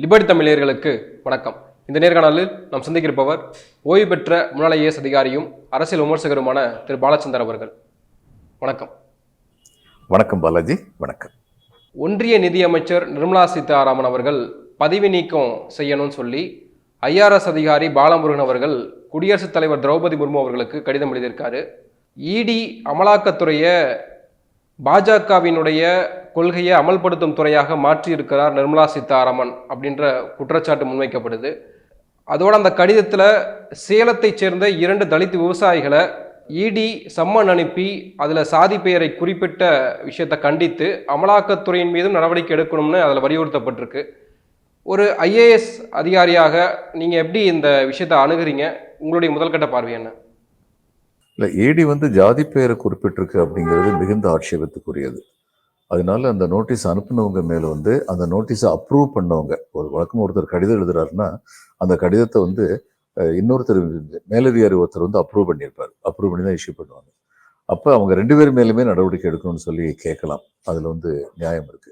Liberty தமிழர்களுக்கு வணக்கம். இந்த நேர்காணலில் நாம் சந்திக்கிருப்பவர் ஓய்வு பெற்ற முன்னாள் ஐஏஎஸ் அதிகாரியும் அரசியல் விமர்சகருமான திரு. பாலச்சந்தர் அவர்கள். வணக்கம். வணக்கம் பாலாஜி. வணக்கம். ஒன்றிய நிதியமைச்சர் நிர்மலா சீதாராமன் அவர்கள் பதவி நீக்கம் செய்யணும்னு சொல்லி ஐஆர்எஸ் அதிகாரி பாலமுருகன் அவர்கள் குடியரசுத் தலைவர் திரௌபதி முர்மு அவர்களுக்கு கடிதம் எழுதியிருக்காரு. இடி அமலாக்கத்துறையை பாஜகவினுடைய கொள்கையை அமல்படுத்தும் துறையாக மாற்றியிருக்கிறார் நிர்மலா சீதாராமன் அப்படின்ற குற்றச்சாட்டு முன்வைக்கப்படுது. அதோடு அந்த கடிதத்தில் சேலத்தைச் சேர்ந்த இரண்டு தலித் விவசாயிகளை இடி சம்மன் அனுப்பி அதில் சாதி பெயரை குறிப்பிட்ட விஷயத்தை கண்டித்து அமலாக்கத்துறையின் மீதும் நடவடிக்கை எடுக்கணும்னு அதில் வலியுறுத்தப்பட்டிருக்கு. ஒரு ஐஏஎஸ் அதிகாரியாக நீங்கள் எப்படி இந்த விஷயத்தை அணுகிறீங்க? உங்களுடைய முதல்கட்ட பார்வை என்ன? இல்லை ஏடி வந்து ஜாதி பெயரை குறிப்பிட்டிருக்கு அப்படிங்கிறது மிகுந்த ஆட்சேபத்துக்குரியது. அதனால அந்த நோட்டீஸ் அனுப்புனவங்க மேல வந்து அந்த நோட்டீஸை அப்ரூவ் பண்ணவங்க ஒரு வழக்கம் ஒருத்தர் கடிதம் எழுதுறாருன்னா அந்த கடிதத்தை வந்து இன்னொருத்தர் மேலதிகாரி ஒருத்தர் வந்து அப்ரூவ் பண்ணியிருப்பார். அப்ரூவ் பண்ணி தான் இஷ்யூ பண்ணுவாங்க. அப்போ அவங்க ரெண்டு பேர் மேலுமே நடவடிக்கை எடுக்கணும்னு சொல்லி கேட்கலாம். அதில் வந்து நியாயம் இருக்கு.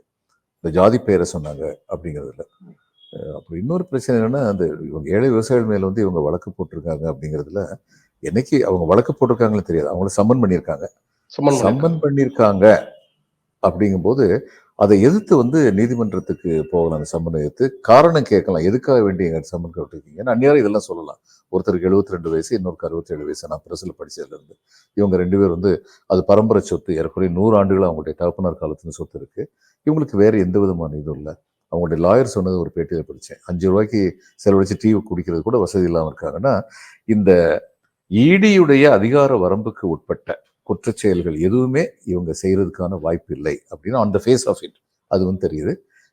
இந்த ஜாதி பெயரை சொன்னாங்க அப்படிங்கிறதுல. அப்புறம் இன்னொரு பிரச்சனை என்னன்னா அந்த இவங்க ஏழை விவசாயிகள் மேலே வந்து இவங்க வழக்கு போட்டிருக்காங்க அப்படிங்கிறதுல என்னைக்கு அவங்க வழக்கு போட்டிருக்காங்கன்னு தெரியாது. அவங்கள சம்மன் பண்ணியிருக்காங்க. சம்மன் பண்ணியிருக்காங்க. அப்படிங்கும்போது அதை எதிர்த்து வந்து நீதிமன்றத்துக்கு போகலாம் அந்த சம்மனை எதிர்த்து. காரணம் கேட்கலாம். எதுக்காக வேண்டிய எங்க சம்மன் கேட்டிருக்கீங்கன்னு. அந்நியாரம் இதெல்லாம் சொல்லலாம். ஒருத்தருக்கு 72 ரெண்டு வயசு இன்னொருக்கு அறுபத்தேழு வயசு. நான் பிரசில் படிச்சதுல இருந்து இவங்க ரெண்டு பேர் வந்து அது பரம்பரை சொத்து ஏறக்குறைய நூறு ஆண்டுகள் அவங்களுடைய தகப்பனார் காலத்துல சொத்து இருக்கு. இவங்களுக்கு வேற எந்த விதமான இதுவும் இல்லை. அவங்களுடைய லாயர் சொன்னது ஒரு பேட்டியில் படித்தேன் அஞ்சு ரூபாய்க்கு செலவழிச்சு டீ குடிக்கிறது கூட வசதி இல்லாமல் இருக்காங்கன்னா இந்த ஈடியுடைய அதிகார வரம்புக்கு உட்பட்ட குற்ற செயல்கள் எதுவுமே இவங்க செய்கிறதுக்கான வாய்ப்பு இல்லை அப்படின்னு on the face of it அது வந்து தெரியுது.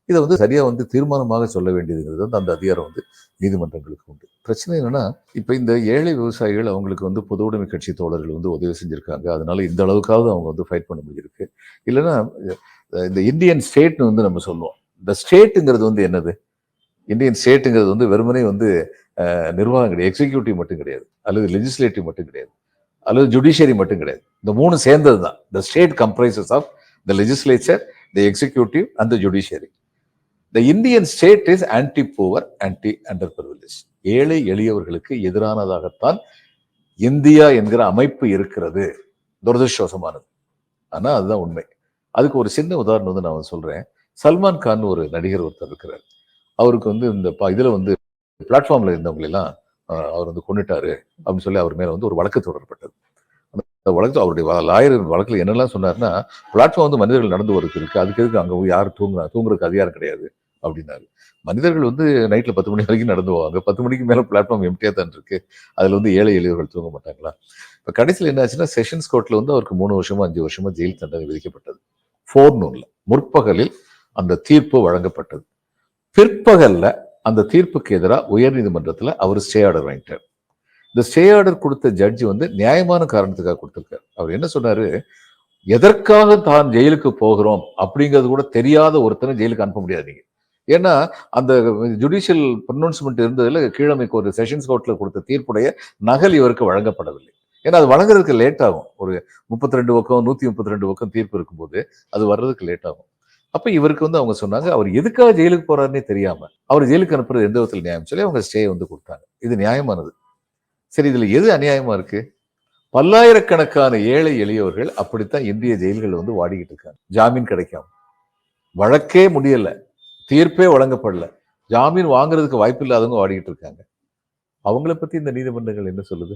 இதை வந்து சரியாக வந்து தீர்மானமாக சொல்ல வேண்டியதுங்கிறது வந்து அந்த அதிகாரம் வந்து நீதிமன்றங்களுக்கு உண்டு. பிரச்சனை என்னென்னா இப்போ இந்த ஏழை விவசாயிகள் அவங்களுக்கு வந்து பொது உடைமை கட்சி தோழர்கள் வந்து உதவி செஞ்சுருக்காங்க. அதனால இந்த அளவுக்காவது அவங்க வந்து ஃபைட் பண்ண முடியிருக்கு இல்லைன்னா இந்த இந்தியன் ஸ்டேட்னு வந்து நம்ம சொல்லுவோம். இந்த ஸ்டேட்டுங்கிறது வந்து என்னது? இந்தியன் ஸ்டேட்டுங்கிறது வந்து வெறுமனே வந்து நிர்வாகம் கிடையாது. எக்ஸிக்யூட்டிவ் மட்டும் கிடையாது. அல்லது லெஜிஸ்லேட்டிவ் மட்டும் கிடையாது. அல்லது ஜுடிஷியரி மட்டும் கிடையாது. இந்த மூணு சேர்ந்தது தான். The state comprises of the legislature the executive and the judiciary the Indian state is anti poor anti under privilege ஏழை எளியவர்களுக்கு எதிரானதாகத்தான் இந்தியா என்கிற அமைப்பு இருக்கிறது. துரதிருஷ்டவசமானது. ஆனா அதுதான் உண்மை. அதுக்கு ஒரு சின்ன உதாரணம் வந்து நான் சொல்றேன். சல்மான் கான் ஒரு நடிகர் ஒருத்தர் இருக்கிறார். அவருக்கு வந்து இந்த இதில் இதுல வந்து பிளாட்ஃபார்ம்ல இருந்தவங்களெல்லாம் அவர் வந்து கொண்டுட்டாரு அப்படின்னு சொல்லி அவர் மேலே வந்து ஒரு வழக்கு தொடரப்பட்டது. அந்த வழக்கு அவருடைய லாயர் வழக்கில் என்னெல்லாம் சொன்னார்னா பிளாட்ஃபார்ம் வந்து மனிதர்கள் நடந்து வரதுக்கு இருக்குது அதுக்கு எதுக்கு அங்கே போய் யார் தூங்குறா தூங்குறதுக்கு அதிகாரம் கிடையாது அப்படின்னாரு. மனிதர்கள் வந்து நைட்டில் பத்து மணி வரைக்கும் நடந்து போவாங்க. பத்து மணிக்கு மேலே பிளாட்ஃபார்ம் எம்டியாக தான் இருக்கு. அதில் வந்து ஏழை எளியவர்கள் தூங்க மாட்டாங்களா? இப்போ கடைசியில் என்ன ஆச்சுன்னா செஷன்ஸ் கோர்ட்டில் வந்து அவருக்கு மூணு வருஷமோ அஞ்சு வருஷமோ ஜெயில் தண்டனை விதிக்கப்பட்டது. ஃபோர்னூன்ல முற்பகலில் அந்த தீர்ப்பு வழங்கப்பட்டது. பிற்பகல்ல அந்த தீர்ப்புக்கு எதிராக உயர்நீதிமன்றத்தில் அவர் ஸ்டே ஆர்டர் வாங்கிட்டார். இந்த ஸ்டே ஆர்டர் கொடுத்த ஜட்ஜ் வந்து நியாயமான காரணத்துக்காக கொடுத்திருக்காரு. அவர் என்ன சொன்னாரு? எதற்காக தான் ஜெயிலுக்கு போகிறோம் அப்படிங்கிறது கூட தெரியாத ஒருத்தனை ஜெயிலுக்கு அனுப்ப முடியாதீங்க. ஏன்னா அந்த ஜுடிஷியல் ப்ரொனவுன்ஸ்மெண்ட் இருந்ததில் கீழமைக்கு ஒரு செஷன்ஸ் கோர்ட்டில் கொடுத்த தீர்ப்புடைய நகல் இவருக்கு வழங்கப்படவில்லை. ஏன்னா அது வழங்குறதுக்கு லேட் ஆகும். ஒரு முப்பத்தி ரெண்டு பக்கம் நூற்றி முப்பத்தி ரெண்டு பக்கம் தீர்ப்பு இருக்கும்போது அது வர்றதுக்கு லேட் ஆகும். அப்ப இவருக்கு வந்து அவங்க சொன்னாங்க அவர் எதுக்காக ஜெயிலுக்கு போறாருன்னே தெரியாம அவர் ஜெயிலுக்கு அனுப்புறது எந்த விதத்தில் நியாயம் சொல்லி அவங்க ஸ்டே வந்து கொடுத்தாங்க. இது நியாயமானது. சரி இதுல எது அநியாயமா இருக்கு? பல்லாயிரக்கணக்கான ஏழை எளியவர்கள் அப்படித்தான் இந்திய ஜெயில்கள் வந்து வாடிக்கிட்டு இருக்காங்க. ஜாமீன் கிடைக்காம. வழக்கே முடியல. தீர்ப்பே வழங்கப்படல. ஜாமீன் வாங்குறதுக்கு வாய்ப்பு இல்லாதவங்க வாடிக்கிட்டு இருக்காங்க. அவங்கள பத்தி இந்த நீதிமன்றங்கள் என்ன சொல்லுது?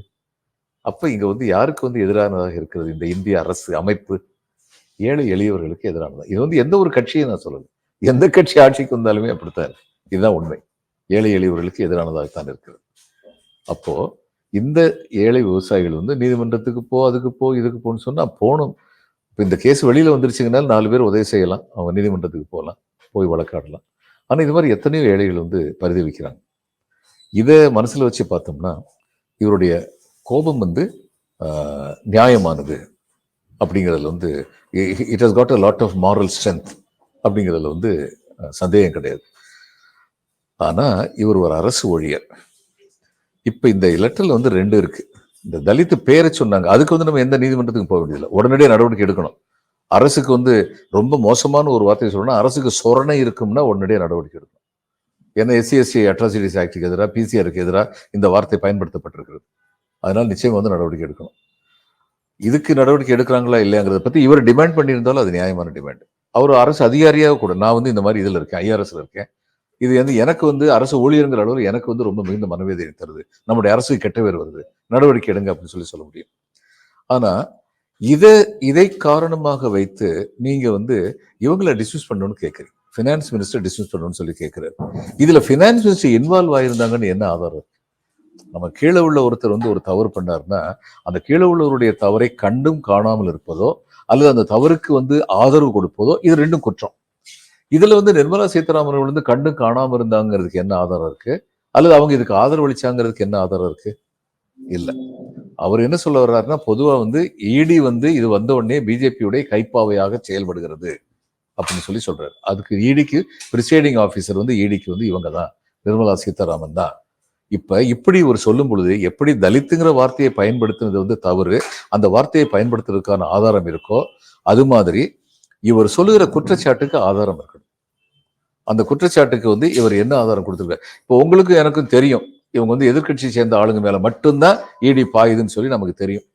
அப்ப இங்க வந்து யாருக்கு வந்து எதிரானதாக இருக்கிறது? இந்த இந்திய அரசு அமைப்பு ஏழை எளியவர்களுக்கு எதிரானதா இது வந்து எந்த ஒரு கட்சியை நான் சொல்லலை. எந்த கட்சி ஆட்சிக்கு வந்தாலுமே அப்படித்தான் இருக்கு. இதுதான் உண்மை. ஏழை எளியவர்களுக்கு எதிரானதாகத்தான் இருக்கிறது. அப்போ இந்த ஏழை விவசாயிகள் வந்து நீதிமன்றத்துக்கு போ அதுக்கு போ இதுக்கு போன்னு சொன்னால் போகணும் இப்போ இந்த கேஸ் வெளியில் வந்துருச்சுங்கன்னா நாலு பேர் உதவி செய்யலாம். அவங்க நீதிமன்றத்துக்கு போகலாம் போய் வழக்காடலாம். ஆனால் இது மாதிரி எத்தனையோ ஏழைகள் வந்து பரிதவிக்கிறாங்க. இதை மனசில் வச்சு பார்த்தோம்னா இவருடைய கோபம் வந்து நியாயமானது. அப்படிங்கிறதுல வந்து it has got a lot of moral strength அப்படிங்கிறதுல வந்து சந்தேகம் கிடையாது. ஆனா இவர் ஒரு அரசு ஊழியர் இப்போ இந்த லெட்டரில் வந்து ரெண்டு இருக்கு. இந்த தலித்து பேரை சொன்னாங்க. அதுக்கு வந்து நம்ம எந்த நீதிமன்றத்துக்கும் போக வேண்டியதில்லை. உடனடியாக நடவடிக்கை எடுக்கணும். அரசுக்கு வந்து ரொம்ப மோசமான ஒரு வார்த்தையை சொல்லணும் அரசுக்கு சொரணை இருக்கும்னா உடனடியாக நடவடிக்கை எடுக்கணும். ஏன்னா எஸ்சி எஸ்சி அட்ராசிட்டிஸ் ஆக்டுக்கு எதிராக பிசிஆருக்கு எதிராக இந்த வார்த்தை பயன்படுத்தப்பட்டிருக்கிறது. அதனால் நிச்சயம் வந்து நடவடிக்கை எடுக்கணும். இதுக்கு நடவடிக்கை எடுக்கிறாங்களா இல்லையாங்கிறத பத்தி இவர் டிமாண்ட் பண்ணியிருந்தாலும் அது நியாயமான டிமாண்ட் அவர் அரசு அதிகாரியாக கூட நான் வந்து இந்த மாதிரி இதில் இருக்கேன் ஐஆர்எஸ்ல இருக்கேன். இது வந்து எனக்கு வந்து அரசு ஊழியருங்கிற அளவில் எனக்கு வந்து ரொம்ப மிகுந்த மனவேதனை தருது. நம்முடைய அரசுக்கு கெட்ட பேர் வருது. நடவடிக்கை எடுங்க அப்படின்னு சொல்லி சொல்ல முடியும். ஆனா இதை இதை காரணமாக வைத்து நீங்க வந்து இவங்களை டிஸ்மிஸ் பண்ணணும்னு கேட்குறீங்க ஃபினான்ஸ் மினிஸ்டர் டிஸ்மிஸ் பண்ணணும்னு சொல்லி கேட்குறாரு இதுல ஃபினான்ஸ் மினிஸ்டர் இன்வால்வ் ஆயிருந்தாங்கன்னு என்ன ஆதாரம் நம்ம கீழே உள்ள ஒருத்தர் வந்து ஒரு தவறு பண்ணாருன்னா அந்த கீழே உள்ளவருடைய தவறை கண்டும் காணாமல் இருப்பதோ அல்லது அந்த தவறுக்கு வந்து ஆதரவு கொடுப்பதோ இது ரெண்டும் குற்றம். இதுல வந்து நிர்மலா சீதாராமன் அவர்கள் வந்து கண்டும் காணாமல் இருந்தாங்கிறதுக்கு என்ன ஆதாரம் இருக்கு? அல்லது அவங்க இதுக்கு ஆதரவு அளிச்சாங்கிறதுக்கு என்ன ஆதாரம் இருக்கு? இல்ல. அவர் என்ன சொல்ல வர்றாருன்னா பொதுவா வந்து இடி வந்து இது வந்த உடனே பிஜேபியுடைய கைப்பாவையாக செயல்படுகிறது அப்படின்னு சொல்லி சொல்றாரு. அதுக்கு இடிக்கு பிரிசைடிங் ஆஃபீஸர் வந்து இடிக்கு வந்து இவங்க தான். நிர்மலா சீதாராமன் தான். இப்போ இப்படி ஒரு சொல்லும் பொழுது எப்படி தலித்துங்கிற வார்த்தையை பயன்படுத்துனது வந்து தவறு அந்த வார்த்தையை பயன்படுத்துறதுக்கான ஆதாரம் இருக்கோ அது மாதிரி இவர் சொல்லுகிற குற்றச்சாட்டுக்கு ஆதாரம் இருக்கணும். அந்த குற்றச்சாட்டுக்கு வந்து இவர் என்ன ஆதாரம் கொடுத்துருக்காரு? இப்போ உங்களுக்கும் எனக்கும் தெரியும் இவங்க வந்து எதிர்க்கட்சியை சேர்ந்த ஆளுங்க மேலே மட்டும்தான் இடி பாயுதுன்னு சொல்லி நமக்கு தெரியும்.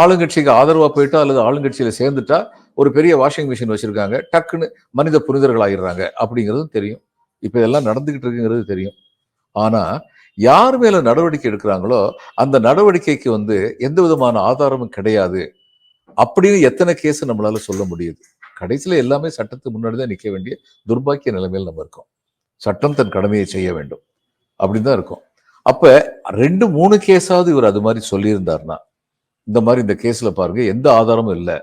ஆளுங்கட்சிக்கு ஆதரவாக போயிட்டா அல்லது ஆளுங்கட்சியில் சேர்ந்துட்டா ஒரு பெரிய வாஷிங் மிஷின் வச்சுருக்காங்க டக்குன்னு மனித புனிதர்கள் ஆயிடுறாங்க அப்படிங்கிறதும் தெரியும். இப்போ இதெல்லாம் நடந்துக்கிட்டு இருக்குங்கிறது தெரியும். ஆனால் யார் மேல நடவடிக்கை எடுக்கிறாங்களோ அந்த நடவடிக்கைக்கு வந்து எந்த விதமான ஆதாரமும் கிடையாது. அப்படின்னு எத்தனை கேஸ் நம்மளால சொல்ல முடியுது. கடைசியில எல்லாமே சட்டத்துக்கு முன்னாடி தான் நிற்க வேண்டிய துர்பாக்கிய நிலைமையில் நம்ம இருக்கோம். சட்டம் தன் கடமையை செய்ய வேண்டும். அப்படின்னு தான் இருக்கும். அப்ப ரெண்டு மூணு கேஸாவது இவர் அது மாதிரி சொல்லியிருந்தாருன்னா இந்த மாதிரி இந்த கேஸ்ல பாருங்க எந்த ஆதாரமும் இல்லை.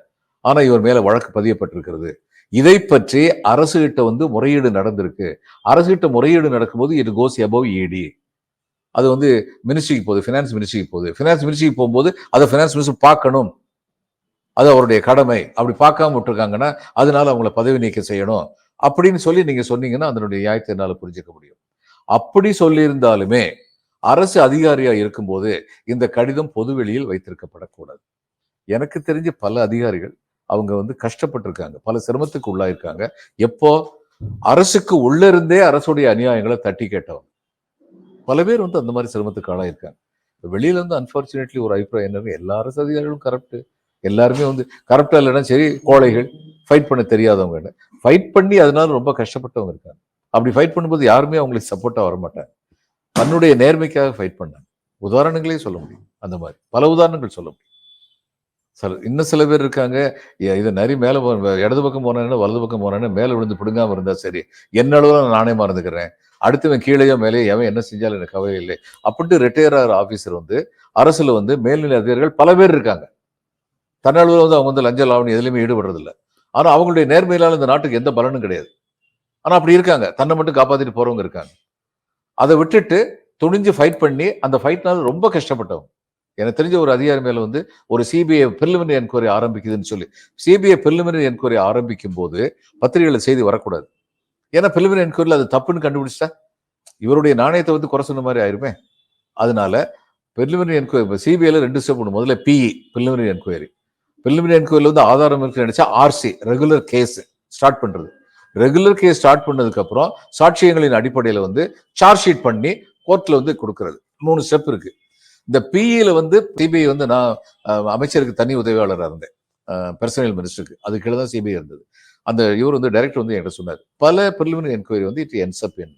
ஆனா இவர் மேல வழக்கு பதியப்பட்டிருக்கிறது. இதை பற்றி அரசு கிட்ட வந்து முறையீடு நடந்திருக்கு. அரசு கிட்ட முறையீடு நடக்கும்போது இது கோஸ் எபவ் இடி அது வந்து மினிஸ்ட்ரிக்கு போகுது ஃபினான்ஸ் மினிஸ்ட்ரிக்கு போகுது. ஃபினான்ஸ் மினிஸ்ட்ரிக்கு போகும்போது அதை ஃபினான்ஸ் மினிஸ்டர் பார்க்கணும். அது அவருடைய கடமை. அப்படி பார்க்காம விட்டுருக்காங்கன்னா அதனால அவங்கள பதவி நீக்கம் செய்யணும். அப்படின்னு சொல்லி நீங்க சொன்னீங்கன்னா அதனுடைய நியாயத்தை என்னால் புரிஞ்சுக்க முடியும். அப்படி சொல்லியிருந்தாலுமே அரசு அதிகாரியா இருக்கும்போது இந்த கடிதம் பொதுவெளியில் வைத்திருக்கப்படக்கூடாது. எனக்கு தெரிஞ்ச பல அதிகாரிகள் அவங்க வந்து கஷ்டப்பட்டிருக்காங்க. பல சிரமத்துக்கு உள்ளாயிருக்காங்க. எப்போ அரசுக்கு உள்ள இருந்தே அரசுடைய அநியாயங்களை தட்டி கேட்டவங்க. பல பேர் வந்து அந்த மாதிரி சிரமத்துக்கு ஆளாயிருக்காங்க. வெளியில இருந்து அன்பார்ச்சுனேட்லி ஒரு அபிப்பிராயம் என்னன்னா எல்லா அரசு அதிகாரிகளும் கரப்ட் எல்லாருமே வந்து கரப்டா இல்லைன்னா சரி கோழைகள் ஃபைட் பண்ண தெரியாதவங்க ஃபைட் பண்ணி அதனால ரொம்ப கஷ்டப்பட்டவங்க இருக்காங்க. அப்படி ஃபைட் பண்ணும்போது யாருமே அவங்களுக்கு சப்போர்ட்டா வரமாட்டாங்க. தன்னுடைய நேர்மைக்காக ஃபைட் பண்ணாங்க. உதாரணங்களே சொல்ல முடியும். அந்த மாதிரி. பல உதாரணங்கள் சொல்ல முடியும். சில இன்னும் சில பேர் இருக்காங்க. இது நரி மேல இடது பக்கம் போனேன்னா வலது பக்கம் போனேன்னா மேல விழுந்து பிடுங்காம இருந்தா சரி என்ன அளவுல நானே மறந்துக்கிறேன். அடுத்தவன் கீழேயோ மேலேயோ எவன் என்ன செஞ்சாலும் எனக்கு கவலை இல்லை. அப்படின்ட்டு ரிட்டையர் ஆகிற ஆஃபீஸர் வந்து அரசில் வந்து மேல்நிலை அதிகாரிகள் பல பேர் இருக்காங்க. தன்னளவில் வந்து அவங்க வந்து லஞ்ச லாவணி எதுலையுமே ஈடுபடுறதில்ல. ஆனால் அவங்களுடைய நேர்மையிலால இந்த நாட்டுக்கு எந்த பலனும் கிடையாது. ஆனால் அப்படி இருக்காங்க. தன்னை மட்டும் காப்பாற்றிட்டு போகிறவங்க இருக்காங்க. அதை விட்டுட்டு துணிஞ்சு ஃபைட் பண்ணி அந்த ஃபைட்னால ரொம்ப கஷ்டப்பட்டவங்க. எனக்கு தெரிஞ்ச ஒரு அதிகாரி மேலே வந்து ஒரு சிபிஐ பிரிலிமினரி என்கொயரி ஆரம்பிக்குதுன்னு சொல்லி சிபிஐ பிரிலிமினரி என்கொயரி ஆரம்பிக்கும் போது பத்திரிகையில் செய்தி வரக்கூடாது. ஏன்னா பிலிமினரி என்கொயரியில் அது தப்புன்னு கண்டுபிடிச்சிட்டா? இவருடைய நாணயத்தை வந்து குறை சொன்ன மாதிரி ஆயிருமே? அதனால பிரிலிமினரி என்கொயரி சிபிஐல ரெண்டு ஸ்டெப் ஒன்று முதல்ல பிஇ பிரிலிமினரி என்கொயரி. பிரிலிமினரி என்கொயரியில் வந்து ஆதாரம் இருக்குன்னு நினைச்சா ஆர்சி ரெகுலர் கேஸ் ஸ்டார்ட் பண்றது. ரெகுலர் கேஸ் ஸ்டார்ட் பண்ணதுக்கு அப்புறம் சாட்சியங்களின் அடிப்படையில் வந்து சார்ஜ் ஷீட் பண்ணி கோர்ட்ல வந்து கொடுக்கறது. மூணு ஸ்டெப் இருக்கு. இந்த பிஇல வந்து சிபிஐ வந்து நான் அஹ், அமைச்சருக்கு தனி உதவியாளராக இருந்தேன். பர்சனல் மினிஸ்டருக்கு அது கீழே தான் சிபிஐ இருந்தது. அந்த இவர் வந்து டைரக்டர் வந்து என்கிட்ட சொன்னார். பல ப்ரிலிமினரி என்கொயரி வந்து it ends up in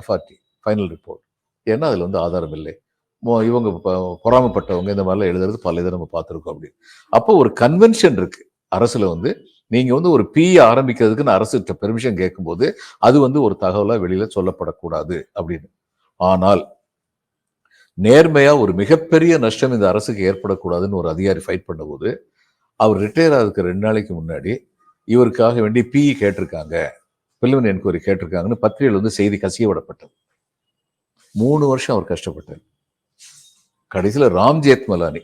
FRT final report ஏன்னா அதில் வந்து ஆதாரம் இல்லை. இவங்க பொறாமப்பட்டவங்க பொறாமைப்பட்டவங்க இந்த மாதிரிலாம் எழுதுறது பல இதை நம்ம பார்த்துருக்கோம் அப்படின்னு. அப்போ ஒரு கன்வென்ஷன் இருக்கு. அரசுல வந்து நீங்கள் வந்து ஒரு பி ஆரம்பிக்கிறதுக்குன்னு அரசு பெர்மிஷன் கேட்கும்போது அது வந்து ஒரு தகவலாக வெளியில் சொல்லப்படக்கூடாது அப்படின்னு. ஆனால் நேர்மையாக ஒரு மிகப்பெரிய நஷ்டம் இந்த அரசுக்கு ஏற்படக்கூடாதுன்னு ஒரு அதிகாரி ஃபைட் பண்ணும்போது அவர் ரிட்டையர் ஆகுதுக்கு ரெண்டு நாளைக்கு முன்னாடி இவருக்காக வேண்டி பிஇ கேட்டிருக்காங்க. பிரிலிமினரி என்கொயரி கேட்டிருக்காங்கன்னு பத்திரிகையில் வந்து செய்தி கசிய விடப்பட்டது மூணு வருஷம் அவர் கஷ்டப்பட்டார். கடைசியில ராம் ஜேத்மலானி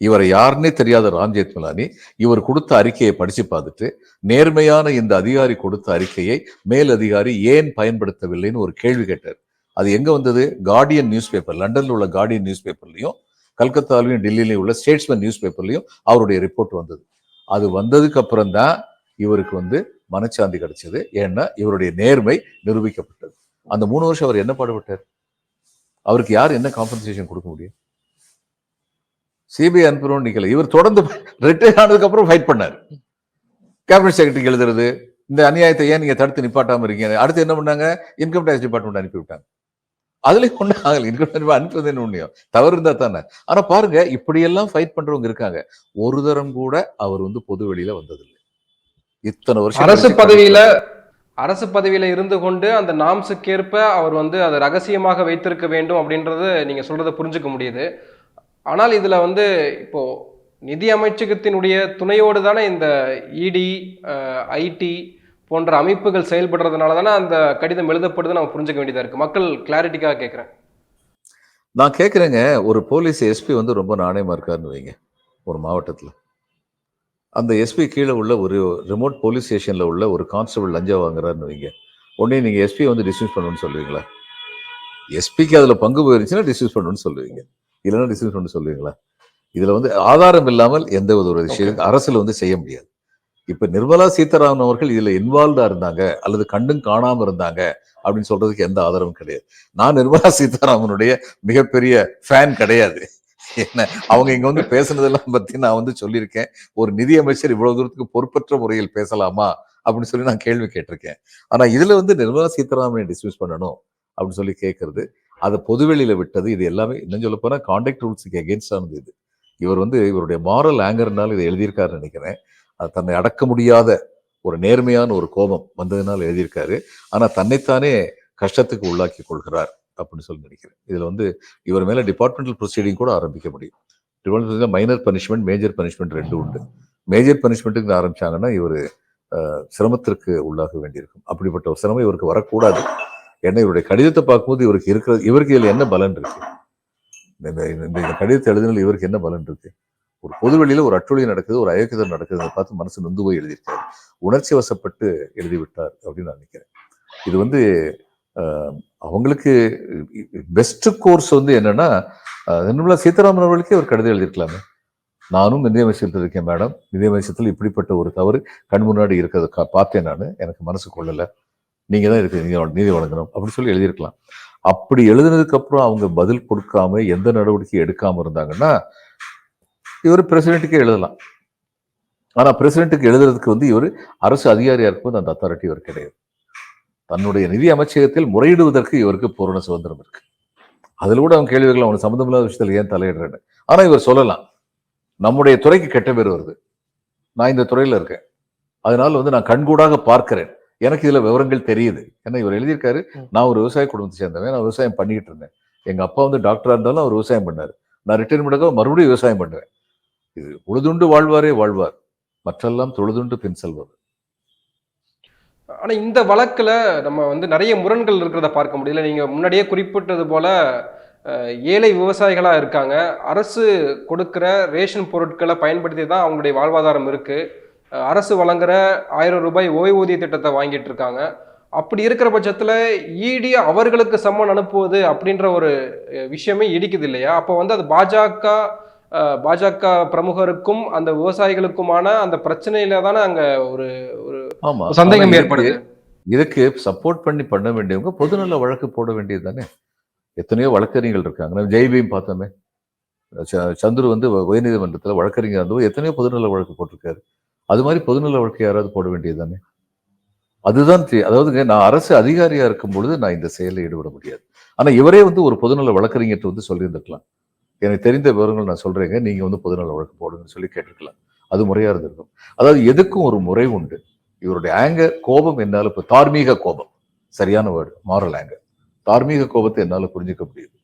இவரை யாருன்னே தெரியாத ராம் ஜேத்மலானி இவர் கொடுத்த அறிக்கையை படிச்சு பார்த்துட்டு நேர்மையான இந்த அதிகாரி கொடுத்த அறிக்கையை மேல் அதிகாரி ஏன் பயன்படுத்தவில்லைன்னு ஒரு கேள்வி கேட்டார். அது எங்கே வந்தது? கார்டியன் நியூஸ் பேப்பர் லண்டனில் உள்ள கார்டியன் நியூஸ் பேப்பர்லையும் கல்கத்தாலையும் டெல்லியிலையும் உள்ள ஸ்டேட்ஸ்மேன் நியூஸ் பேப்பர்லையும் அவருடைய ரிப்போர்ட் வந்தது. அது வந்ததுக்கு அப்புறம் தான் இவருக்கு வந்து மனச்சாந்தி கிடைச்சது. ஏன்னா இவருடைய நேர்மை நிரூபிக்கப்பட்டது. அந்த மூணு வருஷம் அவர் என்ன பாடுபட்டார்? அவருக்கு யார் என்ன காம்பன்சேஷன் கொடுக்க முடியும்? சிபிஐ அனுப்புறோம் நிக்கல. இவர் தொடர்ந்து ரிட்டையர் ஆனதுக்கு அப்புறம் ஃபைட் பண்ணார் கேபினட் செக்ரட்டரிக்கு எழுதுறது இந்த அநியாயத்தை ஏன் நீங்க தடுத்து நிப்பாட்டாம இருக்கீங்க? அடுத்து என்ன பண்ணாங்க? இன்கம் டேக்ஸ் டிபார்ட்மெண்ட் அனுப்பிவிட்டாங்க. அதுலயும் ஒண்ணு ஆகல. இன்கம் டேக்ஸ் அனுப்புறது என்ன உண்மையோ தவறு இருந்தா தானே. ஆனா பாருங்க இப்படியெல்லாம் ஃபைட் பண்றவங்க இருக்காங்க. ஒரு தரம் கூட அவர் வந்து பொது வெளியில வந்ததில்லை. இத்தனை வருஷம் அரசு பதவியில அரசு பதவியில இருந்து கொண்டு அந்த நாம்ஸுக்கேற்ப அவர் வந்து அதை ரகசியமாக வைத்திருக்க வேண்டும் அப்படின்றது நீங்க சொல்றதை புரிஞ்சுக்க முடியுது. ஆனால் இதுல வந்து இப்போ நிதி அமைச்சகத்தினுடைய துணையோடு தானே இந்த இடி ஐடி போன்ற அமைப்புகள் செயல்படுறதுனால தானே அந்த கடிதம் எழுதப்படுது நம்ம புரிஞ்சுக்க வேண்டியதா இருக்கு. மக்கள் கிளாரிட்டிக்காக கேட்குறேன் நான் கேட்குறேங்க ஒரு போலீஸ் எஸ்பி வந்து ரொம்ப நாணயமா இருக்காருன்னு வைங்க. ஒரு மாவட்டத்தில். அந்த எஸ்பி கீழே உள்ள ஒரு ரிமோட் போலீஸ் ஸ்டேஷனில் உள்ள ஒரு கான்ஸ்டபிள் லஞ்சம் வாங்குறாருன்னு வைங்க. உடனே நீங்கள் எஸ்பி வந்து டிஸ்மிஸ் பண்ணணும்னு சொல்லுவீங்களா? எஸ்பிக்கு அதில் பங்கு போயிருச்சுன்னா டிஸ்மிஸ் பண்ணணும்னு சொல்லுவீங்க. இல்லைன்னா டிஸ்மிஸ் பண்ண சொல்லுவீங்களா? இதில் வந்து ஆதாரம் இல்லாமல் எந்த ஒரு விஷயம் அரசில் வந்து செய்ய முடியாது. இப்போ நிர்மலா சீதாராமன் அவர்கள் இதில் இன்வால்வ்டா இருந்தாங்க அல்லது கண்டும் காணாம இருந்தாங்க அப்படின்னு சொல்றதுக்கு எந்த ஆதாரமும் கிடையாது. நான் நிர்மலா சீதாராமனுடைய மிகப்பெரிய ஃபேன் கிடையாது. என்ன? அவங்க இங்க வந்து பேசுனதெல்லாம் பத்தி நான் வந்து சொல்லியிருக்கேன். ஒரு நிதி அமைச்சர் இவ்வளவு தூரத்துக்கு பொறுப்பற்ற முறையில் பேசலாமா? அப்படின்னு சொல்லி நான் கேள்வி கேட்டிருக்கேன். ஆனா இதுல வந்து நிர்மலா சீதாராமனை டிஸ்மிஸ் பண்ணணும் அப்படின்னு சொல்லி கேட்கறது. அதை பொதுவெளியில விட்டது. இது எல்லாமே இன்னும் சொல்ல போனா கான்டாக்ட் ரூல்ஸுக்கு எகேன்ஸ்ட் இது. இவர் வந்து இவருடைய மாரல் ஆங்கர்னால இதை எழுதியிருக்காரு நினைக்கிறேன். அது தன்னை அடக்க முடியாத ஒரு நேர்மையான ஒரு கோபம் வந்ததுனால எழுதியிருக்காரு. ஆனா தன்னைத்தானே கஷ்டத்துக்கு உள்ளாக்கி கொள்கிறார். அப்படின்னு சொல்லி நினைக்கிறேன். இதுல வந்து இவர் மேலே டிபார்ட்மெண்டல் ப்ரொசீடிங் கூட ஆரம்பிக்க முடியும். Department minor punishment major punishment ரெண்டு உண்டு. மேஜர் பனிஷ்மெண்ட்டுக்கு ஆரம்பிச்சாங்கன்னா இவர் சிரமத்திற்கு உள்ளாக வேண்டியிருக்கும். அப்படிப்பட்ட ஒரு சிரமம் இவருக்கு வரக்கூடாது. ஏன்னா இவருடைய கடிதத்தை பார்க்கும்போது இவருக்கு இருக்கிறது இவருக்கு இதில் என்ன பலன் இருக்கு? இந்த இந்த- கடிதத்தை எழுதினால் இவருக்கு என்ன பலன் இருக்கு? ஒரு பொது வெளியில ஒரு அட்டுழியம் நடக்குது ஒரு அயோக்கியதம் நடக்குது அதை பார்த்து மனசு நொந்து போய் எழுதியிருக்காரு. உணர்ச்சி வசப்பட்டு எழுதி விட்டார் அப்படின்னு நான் நினைக்கிறேன். இது வந்து அவங்களுக்கு பெஸ்ட் கோர்ஸ் வந்து என்னன்னா அஹ், நிர்மலா சீதாராமன் அவர்களுக்கே ஒரு கடிதம் எழுதியிருக்கலாமே. நானும் நிதியமைச்சத்தில் இருக்கேன் மேடம். நிதியமைச்சத்தில் இப்படிப்பட்ட ஒரு தவறு கண் முன்னாடி இருக்கிறத பார்த்தேன் நான். எனக்கு மனசு கொள்ளலை. நீங்கள் தான் இருக்கு நீதி நீதி வழங்கணும் அப்படின்னு சொல்லி எழுதியிருக்கலாம். அப்படி எழுதினதுக்கப்புறம் அவங்க பதில் கொடுக்காம எந்த நடவடிக்கையும் எடுக்காமல் இருந்தாங்கன்னா இவர் பிரசிடென்ட்டுக்கே எழுதலாம். ஆனால் பிரசிடென்ட்டுக்கு எழுதுறதுக்கு வந்து இவர் அரசு அதிகாரியாக இருக்கும்போது அந்த அத்தாரிட்டி இவர் கிடையாது. தன்னுடைய நிதி அமைச்சகத்தில் முறையிடுவதற்கு இவருக்கு பூரண சுதந்திரம் இருக்கு. அதுல கூட அவன் கேள்விகள் அவனுக்கு சம்மந்தமில்லாத விஷயத்துல ஏன் தலையிடுறேன்னு. ஆனா இவர் சொல்லலாம் நம்முடைய துறைக்கு கெட்ட பேர் வருது. நான் இந்த துறையில இருக்கேன். அதனால வந்து நான் கண்கூடாக பார்க்கிறேன். எனக்கு இதுல விவரங்கள் தெரியுது. ஏன்னா இவர் எழுதியிருக்காரு நான் ஒரு விவசாய குடும்பத்தை சேர்ந்தவன். நான் விவசாயம் பண்ணிக்கிட்டு இருந்தேன். எங்க அப்பா வந்து டாக்டரா இருந்தாலும் அவர் விவசாயம் பண்ணாரு. நான் ரிட்டைர்மெண்ட்டாக மறுபடியும் விவசாயம் பண்ணுவேன். இது உழுதுண்டு வாழ்வாரே வாழ்வார். மற்றெல்லாம் தொழுதுண்டு பின் செல்வர் ஆனால் இந்த வழக்கில் நம்ம வந்து நிறைய முரண்கள் இருக்கிறத பார்க்க முடியல. நீங்கள் முன்னாடியே குறிப்பிட்டது போல் ஏழை விவசாயிகளாக இருக்காங்க. அரசு கொடுக்குற ரேஷன் பொருட்களை பயன்படுத்தி தான் அவங்களுடைய வாழ்வாதாரம் இருக்குது அரசு வழங்குற ஆயிரம் ரூபாய் ஓய்வூதிய திட்டத்தை வாங்கிட்டு இருக்காங்க. அப்படி இருக்கிற பட்சத்தில் ஈடி அவர்களுக்கு சம்மன் அனுப்புவது அப்படின்ற ஒரு விஷயமே இடிக்குது இல்லையா? அப்போ வந்து அது பாஜக பாஜக பிரமுகருக்கும் அந்த விவசாயிகளுக்குமான அந்த பிரச்சனையில தானே அங்க ஒரு ஒரு சந்தேகம் ஏற்படுது. இதுக்கு சப்போர்ட் பண்ணி பண்ண வேண்டியவங்க பொதுநல வழக்கு போட வேண்டியது தானே? எத்தனையோ வழக்கறிஞர்கள் இருக்காங்க. நம்ம ஜெய்பீம் பார்த்தோமே. சந்துரு வந்து உயர்நீதிமன்றத்தில் வழக்கறிஞர் இருந்தவர் எத்தனையோ பொதுநல வழக்கு போட்டிருக்காரு. அது மாதிரி பொதுநல வழக்கு யாராவது போட வேண்டியது தானே? அதுதான் அதாவதுங்க நான் அரசு அதிகாரியா இருக்கும் பொழுது நான் இந்த செயலில் ஈடுபட முடியாது. ஆனா இவரே வந்து ஒரு பொதுநல வழக்கறிஞர்கிட்ட வந்து சொல்லியிருந்திருக்கலாம். எனக்கு தெரிந்த விவரங்கள் நான் சொல்கிறேங்க நீங்க வந்து பொதுநல வழக்கு போடுங்கன்னு சொல்லி கேட்டிருக்கலாம். அது முறையாக இருந்திருக்கும். அதாவது எதுக்கும் ஒரு முறை உண்டு. இவருடைய ஆங்கர் கோபம் என்னால் இப்போ தார்மீக கோபம். சரியான வேர்டு மாரல் ஆங்கர் தார்மீக கோபத்தை என்னால் புரிஞ்சுக்க முடியுது.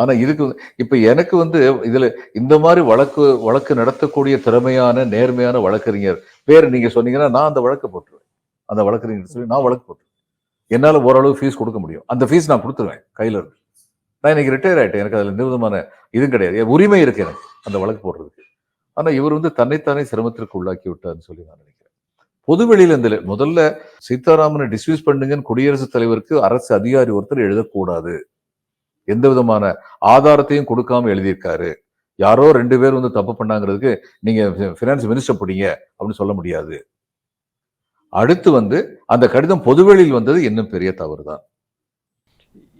ஆனா இதுக்கு இப்போ இப்ப எனக்கு வந்து இதுல இந்த மாதிரி வழக்கு வழக்கு நடத்தக்கூடிய திறமையான நேர்மையான வழக்கறிஞர் பேர் நீங்க சொன்னீங்கன்னா நான் அந்த வழக்கு போட்டுருவேன். அந்த வழக்கறிஞர் சொல்லி நான் வழக்கு போட்டுருவேன். என்னால் ஓரளவு ஃபீஸ் கொடுக்க முடியும். அந்த ஃபீஸ் நான் கொடுத்துருவேன் கையில இருக்கு நான் இன்னைக்கு ரிட்டையர் ஆயிட்டேன். எனக்கு அதுல எந்த விதமான இதுவும் கிடையாது. என் உரிமை இருக்கு எனக்கு அந்த வழக்கு போடுறதுக்கு. ஆனா இவர் வந்து தன்னைத்தானே சிரமத்திற்கு உள்ளாக்கி விட்டார்னு சொல்லி நான் நினைக்கிறேன். பொதுவெளியில இந்த முதல்ல சீதாராமனை டிஸ்மிஸ் பண்ணுங்கன்னு குடியரசுத் தலைவருக்கு அரசு அதிகாரி ஒருத்தர் எழுதக்கூடாது. எந்த விதமான ஆதாரத்தையும் கொடுக்காம எழுதியிருக்காரு. யாரோ ரெண்டு பேர் வந்து தப்பு பண்ணாங்கிறதுக்கு நீங்க பினான்ஸ் மினிஸ்டர் பிடிங்க அப்படின்னு சொல்ல முடியாது. அடுத்து வந்து அந்த கடிதம் பொதுவெளியில் வந்தது இன்னும் பெரிய தவறு தான்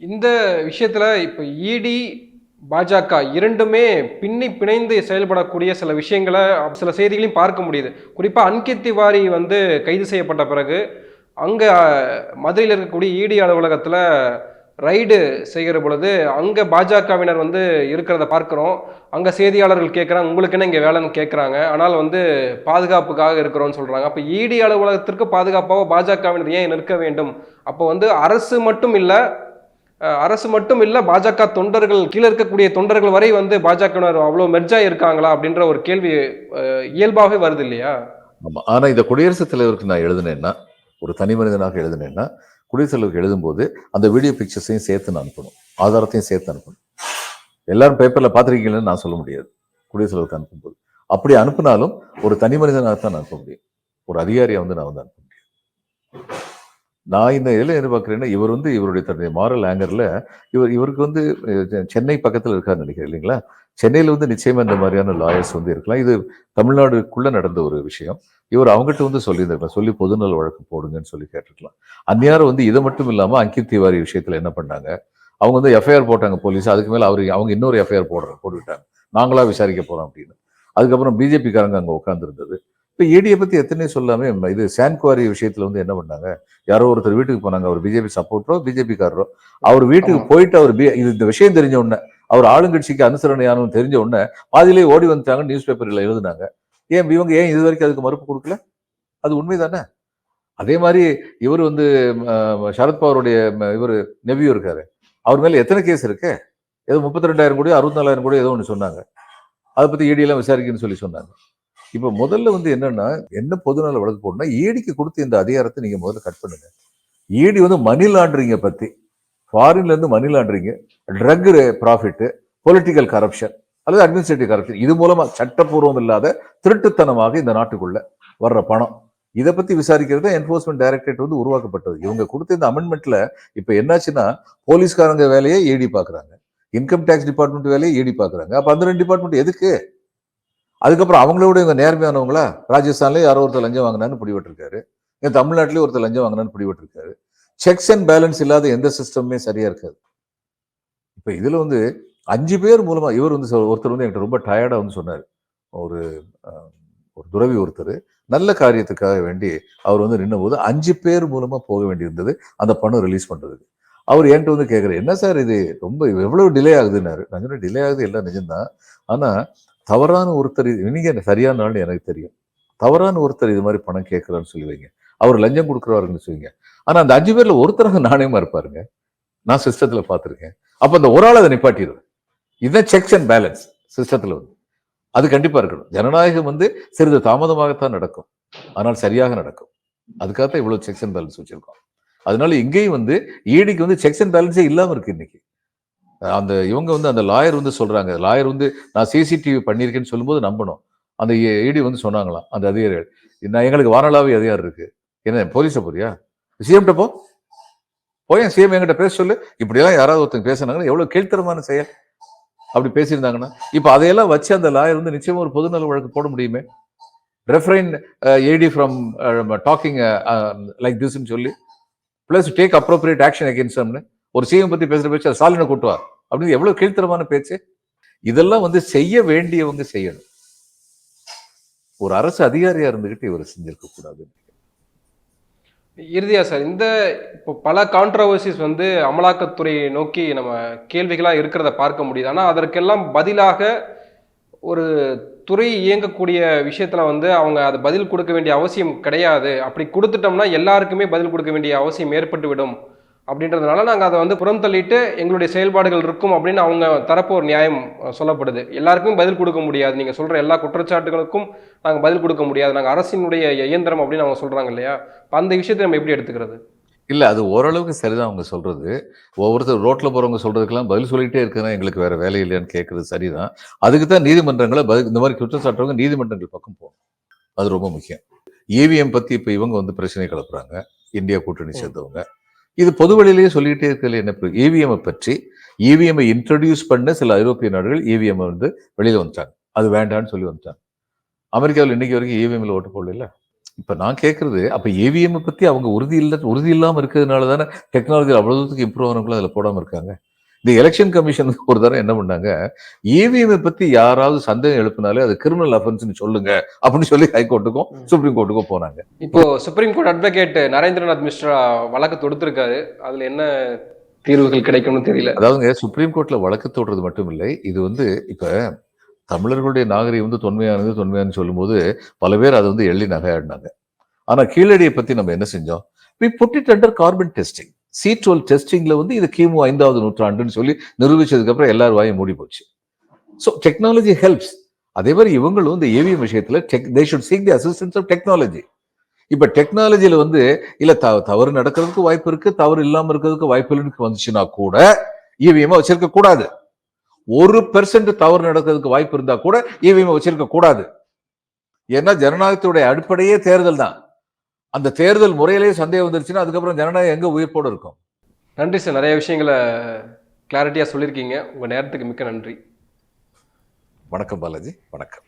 இந்த விஷயத்தில் இப்போ இடி பாஜக இரண்டுமே பின்னி பிணைந்து செயல்படக்கூடிய சில விஷயங்களை சில செய்திகளையும் பார்க்க முடியுது. குறிப்பாக அன்கித் திவாரி வந்து கைது செய்யப்பட்ட பிறகு அங்கே மதுரையில் இருக்கக்கூடிய இடி அலுவலகத்தில் ரைடு செய்கிற பொழுது அங்கே பாஜகவினர் வந்து இருக்கிறத பார்க்குறோம். அங்கே செய்தியாளர்கள் கேட்குறாங்க உங்களுக்கு என்ன இங்கே வேலைன்னு கேட்குறாங்க ஆனால் வந்து பாதுகாப்புக்காக இருக்கிறோம்னு சொல்கிறாங்க அப்போ இடி அலுவலகத்திற்கு பாதுகாப்பாக பாஜகவினர் ஏன் நிற்க வேண்டும்? அப்போ வந்து அரசு மட்டும் இல்லை அரசு மட்டும் இல்ல பாஜக தொண்டர்கள் கீழே இருக்கக்கூடிய தொண்டர்கள் வரை வந்து பாஜகவினர் அவ்வளவு மெர்ஜா இருக்காங்களா அப்படின்ற ஒரு கேள்வி இயல்பாகவே வருது இல்லையா? ஆமா. ஆனா இந்த குடியரசுத் தலைவருக்கு நான் எழுதினேன்னா ஒரு தனி மனிதனாக எழுதினேன்னா குடியரசுத் தலைவருக்கு எழுதும்போது அந்த வீடியோ பிக்சர்ஸையும் சேர்த்து நான் அனுப்பணும். ஆதாரத்தையும் சேர்த்து அனுப்பணும். எல்லாரும் பேப்பர்ல பார்த்திருக்கீங்கன்னு நான் சொல்ல முடியாது. குடியரசுத் தலைவருக்கு அனுப்பும்போது. அப்படி அனுப்பினாலும் ஒரு தனி மனிதனாக தான் நான் அனுப்ப முடியும். ஒரு அதிகாரியை வந்து நான் வந்து அனுப்ப முடியும். நான் இந்த இதில் எதிர்பார்க்குறேன்னா இவர் வந்து இவருடைய தன்னுடைய மாரல் ஆங்கரில் இவர் இவருக்கு வந்து சென்னை பக்கத்தில் இருக்காருன்னு நினைக்கிறேன் இல்லைங்களா? சென்னையில் வந்து நிச்சயமாக இந்த மாதிரியான லாயர்ஸ் வந்து இருக்கலாம். இது தமிழ்நாடுக்குள்ளே நடந்த ஒரு விஷயம். இவர் அவங்ககிட்ட வந்து சொல்லியிருந்திருக்கலாம். சொல்லி பொதுநல வழக்கு போடுங்கன்னு சொல்லி கேட்டிருக்கலாம். அந்நியாரம் வந்து இது மட்டும் இல்லாமல் அங்கித் திவாரி விஷயத்தில் என்ன பண்ணாங்க? அவங்க வந்து எஃப்ஐஆர் போட்டாங்க போலீஸ். அதுக்கு மேலே அவர் அவங்க இன்னொரு எஃப்ஐஆர் போடுறாங்க போட்டுவிட்டாங்க. நாங்களாக விசாரிக்க போகிறோம் அப்படின்னு. அதுக்கப்புறம் பிஜேபிக்காரங்க அங்கே உட்காந்துருந்தது இப்போ ஈடியை பத்தி எத்தனையோ சொல்லாம இது சான்குவாரி விஷயத்துல வந்து என்ன பண்ணாங்க? யாரோ ஒருத்தர் வீட்டுக்கு போனாங்க. அவர் பிஜேபி சப்போர்ட்டரோ பிஜேபி காரரோ. அவர் வீட்டுக்கு. போயிட்டு அவர் பி- இது இந்த விஷயம் தெரிஞ்ச உடனே அவர் ஆளுங்கட்சிக்கு அனுசரணையானு தெரிஞ்ச உடனே பாதியிலே ஓடி வந்துட்டாங்க நியூஸ் பேப்பர்ல எழுதுனாங்க. ஏன் இவங்க ஏன் இது வரைக்கும் அதுக்கு மறுப்பு கொடுக்கல? அது உண்மைதானே? அதே மாதிரி இவர் வந்து சரத்பவாருடைய இவர் நெவியூ இருக்காரு. அவர் மேல எத்தனை கேஸ் இருக்கு? ஏதோ முப்பத்தி ரெண்டாயிரம் கோடி அறுபத்தி நாலாயிரம் கோடி ஏதோ ஒன்று சொன்னாங்க. அதை பத்தி ED எல்லாம் விசாரிக்கணும்னு சொல்லி சொன்னாங்க. இப்போ முதல்ல வந்து என்னன்னா என்ன பொதுநல வழக்கு போடணும்னா ஈடிக்கு கொடுத்த இந்த அதிகாரத்தை நீங்கள் முதல்ல கட் பண்ணுங்க. ஈடி வந்து மணி லாண்டரிங்க பற்றி ஃபாரின்லேருந்து money laundering drug profit political corruption அல்லது அட்மினிஸ்ட்ரேட்டிவ் கரப்ஷன் இது மூலமாக சட்டப்பூர்வம் இல்லாத திருட்டுத்தனமாக இந்த நாட்டுக்குள்ள வர்ற பணம். இதை பத்தி விசாரிக்கிறது தான் என்போர்ஸ்மெண்ட் டைரக்டரேட் வந்து உருவாக்கப்பட்டது. இவங்க கொடுத்த இந்த அமெண்ட்மெண்ட்ல இப்போ என்னாச்சுன்னா போலீஸ்காரங்க வேலையை ஏடி பாக்குறாங்க. இன்கம் டேக்ஸ் டிபார்ட்மெண்ட் வேலையை ஏடி பாக்குறாங்க. அப்போ அந்த ரெண்டு டிபார்ட்மெண்ட் எதுக்கு? அதுக்கப்புறம் அவங்களோட இவங்க நேர்மையானவங்களா? ராஜஸ்தான்லேயே யாரோ ஒருத்தர் லஞ்சம் வாங்கினான்னு பிடிபட்டிருக்காரு. இங்கே தமிழ்நாட்டிலேயே ஒருத்தர் லஞ்சம் வாங்கினான்னு பிடிபட்டிருக்காரு. செக்ஸ் அண்ட் பேலன்ஸ் இல்லாத எந்த சிஸ்டமுமே சரியா இருக்காது. இப்போ இதில் வந்து அஞ்சு பேர் மூலமாக இவர் வந்து ஒருத்தர் வந்து என்கிட்ட ரொம்ப டயர்டாக வந்து சொன்னார். ஒரு ஒரு துறவி ஒருத்தர் நல்ல காரியத்துக்காக வேண்டி அவர் வந்து நின்னபோது அஞ்சு பேர் மூலமாக போக வேண்டியிருந்தது. அந்த பணம் ரிலீஸ் பண்ணுறதுக்கு அவர் என்கிட்ட வந்து கேட்குறாரு என்ன சார் இது? ரொம்ப எவ்வளோ டிலே ஆகுதுன்னாரு. நான் சொன்னேன் டிலே ஆகுது எல்லாம் நிஜம்தான். ஆனால் தவறான ஒருத்தர் நீங்கள் சரியானாலும் சரியான எனக்கு தெரியும். தவறான ஒருத்தர் இது மாதிரி பணம் கேட்குறான்னு சொல்லி வைங்க. அவர் லஞ்சம் கொடுக்குறாருன்னு சொல்லுவீங்க ஆனால் அந்த அஞ்சு பேரில் ஒருத்தராக நாணயமாக இருப்பாருங்க. நான் சிஸ்டத்தில் பார்த்துருக்கேன். அப்போ அந்த ஒரு ஆள் அதை நிப்பாட்டிடுவேன். இதுதான் செக்ஸ் அண்ட் பேலன்ஸ் சிஸ்டத்தில் வந்து. அது கண்டிப்பாக இருக்கணும். ஜனநாயகம் வந்து சிறிது தாமதமாகத்தான் நடக்கும். ஆனால் சரியாக நடக்கும். அதுக்காகத்தான் இவ்வளோ செக்ஸ் அண்ட் பேலன்ஸ் வச்சுருக்கோம். அதனால இங்கேயும் வந்து ஈடிக்கு வந்து செக்ஸ் அண்ட் பேலன்ஸே இல்லாமல் இருக்கு இன்னைக்கு. அந்த இவங்க வந்து அந்த லாயர் வந்து சொல்கிறாங்க லாயர் வந்து நான் சிசிடிவி பண்ணியிருக்கேன்னு சொல்லும்போது நம்பணும். அந்த இடி வந்து சொன்னாங்களாம் அந்த அதிகாரிகள். நான் எங்களுக்கு வானலாவே அதிகாரம் இருக்குது என்ன போலீஸை போறியா? சிஎம்கிட்ட போ. போய் சிஎம் என்கிட்ட பேச சொல்லு. இப்படியெல்லாம் யாராவது ஒருத்தங்க பேசுனாங்கன்னா எவ்வளோ கீழ்த்தரமான செயல் அப்படி பேசியிருந்தாங்கன்னா. இப்போ அதையெல்லாம் வச்சு அந்த லாயர் வந்து நிச்சயமாக ஒரு பொதுநல வழக்கு போட முடியுமே? ரெஃபரைன் ஏடி ஃப்ரம் டாக்கிங் லைக் திஸ்ன்னு சொல்லி. Plus take appropriate action against ஒரு சிஎம் பத்தி பேசுற பேச்சு அது ஸ்டாலினை கூட்டுவார். அப்படின்னு எவ்வளவு கீழ்த்தரமான பேச்சு? இதெல்லாம் வந்து செய்ய வேண்டியவங்க செய்யணும். ஒரு அரசு அதிகாரியா இருந்துகிட்டு இவர் செஞ்சிருக்க கூடாது இறுதியா சார் இந்த இப்போ பல கான்ட்ரவர்சிஸ் வந்து அமலாக்கத்துறையை நோக்கி நம்ம கேள்விகளாக இருக்கிறத பார்க்க முடியுது. ஆனால் அதற்கெல்லாம் பதிலாக ஒரு துறை இயங்கக்கூடிய விஷயத்துல வந்து அவங்க அது பதில் கொடுக்க வேண்டிய அவசியம் கிடையாது. அப்படி கொடுத்துட்டோம்னா எல்லாருக்குமே பதில் கொடுக்க வேண்டிய அவசியம் ஏற்பட்டு விடும் அப்படின்றதுனால நாங்க அதை வந்து புறம் தள்ளிட்டு எங்களுடைய செயல்பாடுகள் இருக்கும் அப்படின்னு அவங்க தரப்பு ஒரு நியாயம் சொல்லப்படுது. எல்லாருக்குமே பதில் கொடுக்க முடியாது. நீங்க சொல்ற எல்லா குற்றச்சாட்டுகளுக்கும் நாங்க பதில் கொடுக்க முடியாது. நாங்க அரசினுடைய இயந்திரம் அப்படின்னு அவங்க சொல்றாங்க இல்லையா? அந்த விஷயத்தை நம்ம எப்படி எடுத்துக்கிறது? இல்ல அது ஓரளவுக்கு சரிதான் அவங்க சொல்றது. ஒவ்வொருத்தர் ரோட்ல போறவங்க சொல்றதுக்கெல்லாம் பதில் சொல்லிட்டே இருக்குன்னா எங்களுக்கு வேற வேலை இல்லையான்னு கேட்கறது சரிதான். அதுக்கு தான் நீதிமன்றங்களை பதில் இந்த மாதிரி குற்றச்சாட்டுறவங்க நீதிமன்றங்கள் பக்கம் போகணும். அது ரொம்ப முக்கியம். ஏவிஎம் பத்தி இப்ப இவங்க வந்து பிரச்சனை கிளப்புறாங்க. இந்தியா கூட்டணி. சேர்ந்தவங்க. இது பொது வழியிலேயே சொல்லிக்கிட்டே இருக்கல என்ன ஏவிஎம் பற்றி இவிஎம் இன்ட்ரடியூஸ் பண்ண சில ஐரோப்பிய நாடுகள் இவிஎம் வந்து வெளியில வந்துட்டாங்க. அது வேண்டாம்னு சொல்லி வந்துட்டாங்க. அமெரிக்காவில் இன்னைக்கு வரைக்கும் இவிஎம்ல ஓட்டு போடல இப்ப நான் கேட்கறது அப்ப ஏவிஎம் பத்தி அவங்க உறுதி இல்ல உறுதி இல்லாம இருக்கிறதுனால தானே டெக்னாலஜி அவ்வளவு தூரத்துக்கு இம்ப்ரூவ் ஆனவங்களும் அதுல போடாம இருக்காங்க? இந்த எலெக்ஷன் கமிஷன் ஒரு தடவை என்ன பண்ணாங்க ஏவிஎம் பத்தி யாராவது சந்தேகம் எழுப்பினாலே அது கிரிமினல் அஃபென்ஸ்னு சொல்லுங்க அப்படின்னு சொல்லி ஹைகோர்ட்டுக்கும் சுப்ரீம் கோர்ட்டுக்கும் போனாங்க. இப்போ supreme court advocate Narendranath Mishra வழக்கு தொடுத்திருக்காரு. அதுல என்ன தீர்வுகள் கிடைக்கும்னு தெரியல. அதாவதுங்க சுப்ரீம் கோர்ட்ல வழக்கு தொடுறது மட்டும் இல்லை இது வந்து இப்ப தமிழர்களுடைய நாகரிகம் வந்து தொன்மையானது தொன்மையானு சொல்லும்போது பல பேர் அதை வந்து எள்ளி நகையாடினாங்க. ஆனா கீழடியை பத்தி நம்ம என்ன செஞ்சோம்? We put it under carbon testing C twelve டெஸ்டிங்ல வந்து இது கிமு ஐந்தாவது நூற்றாண்டுன்னு சொல்லி நிரூபிச்சதுக்கு அப்புறம் எல்லார் வாயும் மூடி போச்சு. ஸோ டெக்னாலஜி ஹெல்ப்ஸ் அதே மாதிரி இவங்களும் இந்த ஏவிஎம் விஷயத்தில் tech they should seek the assistance of technology இப்போ டெக்னாலஜியில் வந்து இல்லை த- தவறு நடக்கிறதுக்கு வாய்ப்பு இருக்கு தவறு இல்லாமல் இருக்கிறதுக்கு வாய்ப்பு இல்லைன்னு வந்துச்சுன்னா கூட இவிஎம் வச்சிருக்க கூடாது. ஒரு பெர்சன்ட் தவறு நடக்கிறதுக்கு வாய்ப்பு இருந்தால் கூட இவிஎம்மை வச்சிருக்க கூடாது. ஏன்னா ஜனநாயகத்துடைய அடிப்படையே தேர்தல் தான். அந்த தேர்தல் முறையிலேயே சந்தேகம் வந்துருச்சுன்னா அதுக்கப்புறம் ஜனநாயகம் எங்க உயிர்ப்போடு இருக்கும்? நன்றி சார். நிறைய விஷயங்களை கிளாரிட்டியா சொல்லியிருக்கீங்க. உங்க நேரத்துக்கு மிக்க நன்றி. வணக்கம் பாலாஜி. வணக்கம்.